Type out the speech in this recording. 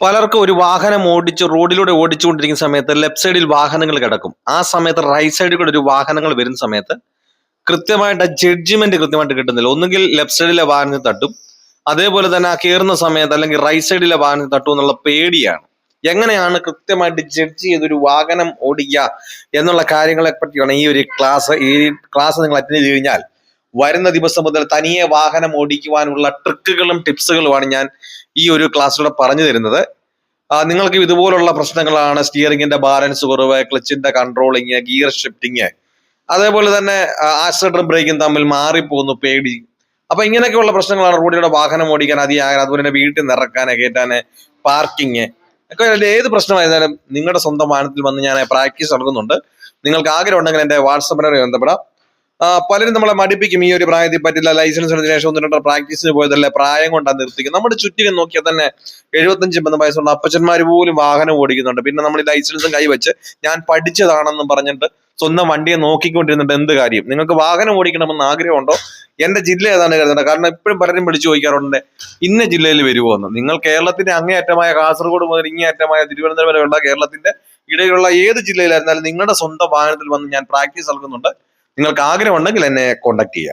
പലർക്കും ഒരു വാഹനം ഓടിച്ച് റോഡിലൂടെ ഓടിച്ചുകൊണ്ടിരിക്കുന്ന സമയത്ത് ലെഫ്റ്റ് സൈഡിൽ വാഹനങ്ങൾ കിടക്കും. ആ സമയത്ത് റൈറ്റ് സൈഡിൽ കൂടെ ഒരു വാഹനങ്ങൾ വരുന്ന സമയത്ത് കൃത്യമായിട്ട് ജഡ്ജ്മെന്റ് കൃത്യമായിട്ട് കിട്ടുന്നില്ല. ഒന്നുകിൽ ലെഫ്റ്റ് സൈഡിലെ വാഹനത്തിൽ തട്ടും അതേപോലെ തന്നെ ആ കയറുന്ന സമയത്ത് അല്ലെങ്കിൽ റൈറ്റ് സൈഡിലെ വാഹനത്തിൽ തട്ടും എന്നുള്ള പേടിയാണ്. എങ്ങനെയാണ് കൃത്യമായിട്ട് ജഡ്ജ് ഒരു വാഹനം ഓടിക്കുക എന്നുള്ള കാര്യങ്ങളെ പറ്റിയാണ് ഈ ഒരു ക്ലാസ് ഈ ക്ലാസ് നിങ്ങൾ അറ്റൻഡ് ചെയ്ത് കഴിഞ്ഞാൽ വരുന്ന ദിവസം മുതൽ തനിയെ വാഹനം ഓടിക്കുവാനുള്ള ട്രിക്കുകളും ടിപ്സുകളുമാണ് ഞാൻ ഈ ഒരു ക്ലാസ്സിലൂടെ പറഞ്ഞു തരുന്നത്. നിങ്ങൾക്ക് ഇതുപോലുള്ള പ്രശ്നങ്ങളാണ് സ്റ്റിയറിംഗിന്റെ ബാലൻസ് കുറവ് ക്ലച്ചിന്റെ കൺട്രോളിങ് ഗിയർ ഷിഫ്റ്റിങ് അതേപോലെ തന്നെ ആക്സിലേറ്റർ ബ്രേക്കും തമ്മിൽ മാറിപ്പോകുന്നു പേടി. അപ്പൊ ഇങ്ങനെയൊക്കെയുള്ള പ്രശ്നങ്ങളാണ് റോഡിലൂടെ വാഹനം ഓടിക്കാൻ അതിയാകാൻ അതുപോലെ തന്നെ വീട്ടിൽ നിന്ന് കയറ്റാൻ പാർക്കിങ് ഒക്കെ ഏത് പ്രശ്നമായിരുന്നാലും നിങ്ങളുടെ സ്വന്തം വാഹനത്തിൽ വന്ന് ഞാൻ പ്രാക്ടീസ് നടക്കുന്നുണ്ട് നിങ്ങൾക്ക് ആഗ്രഹം ഉണ്ടെങ്കിൽ എന്റെ വാട്സപ്പിനെ ബന്ധപ്പെടാം. പലരും നമ്മളെ മടിപ്പിക്കും ഈ ഒരു പ്രായത്തിൽ പറ്റില്ല ലൈസൻസ് എടുത്തതിനു ശേഷം ഒന്ന് രണ്ട് പ്രാക്ടീസിന് പോയതല്ലേ പ്രായം കൊണ്ടാണ് നിർത്തിക്കും നമ്മുടെ ചുറ്റിനും നോക്കിയാൽ തന്നെ എഴുപത്തഞ്ച് പന്ത്രണ്ട് വയസ്സുള്ള അപ്പച്ചന്മാർ പോലും വാഹനം ഓടിക്കുന്നുണ്ട്. പിന്നെ നമ്മൾ ഈ ലൈസൻസും കൈവച്ച് ഞാൻ പഠിച്ചതാണെന്നും പറഞ്ഞിട്ട് സ്വന്തം വണ്ടിയെ നോക്കിക്കൊണ്ടിരുന്നിട്ട് എന്ത് കാര്യം? നിങ്ങൾക്ക് വാഹനം ഓടിക്കണമെന്ന് ആഗ്രഹമുണ്ടോ? എന്റെ ജില്ല ഏതാണ് കരുതേണ്ടത് കാരണം ഇപ്പോഴും പലരും വിളിച്ചു ചോദിക്കാറുണ്ട് ഇന്ന ജില്ലയിൽ വരുമോ എന്ന് നിങ്ങൾ കേരളത്തിന്റെ അങ്ങേയറ്റമായ കാസർഗോഡ് മുതൽ ഇങ്ങേയറ്റമായ തിരുവനന്തപുരം വരെയുള്ള കേരളത്തിന്റെ ഇടയിലുള്ള ഏത് ജില്ലയിലായിരുന്നാലും നിങ്ങളുടെ സ്വന്തം വാഹനത്തിൽ വന്ന് ഞാൻ പ്രാക്ടീസ് നൽകുന്നുണ്ട്. നിങ്ങൾക്ക് ആഗ്രഹമുണ്ടെങ്കിൽ എന്നെ കോൺടാക്ട് ചെയ്യാം.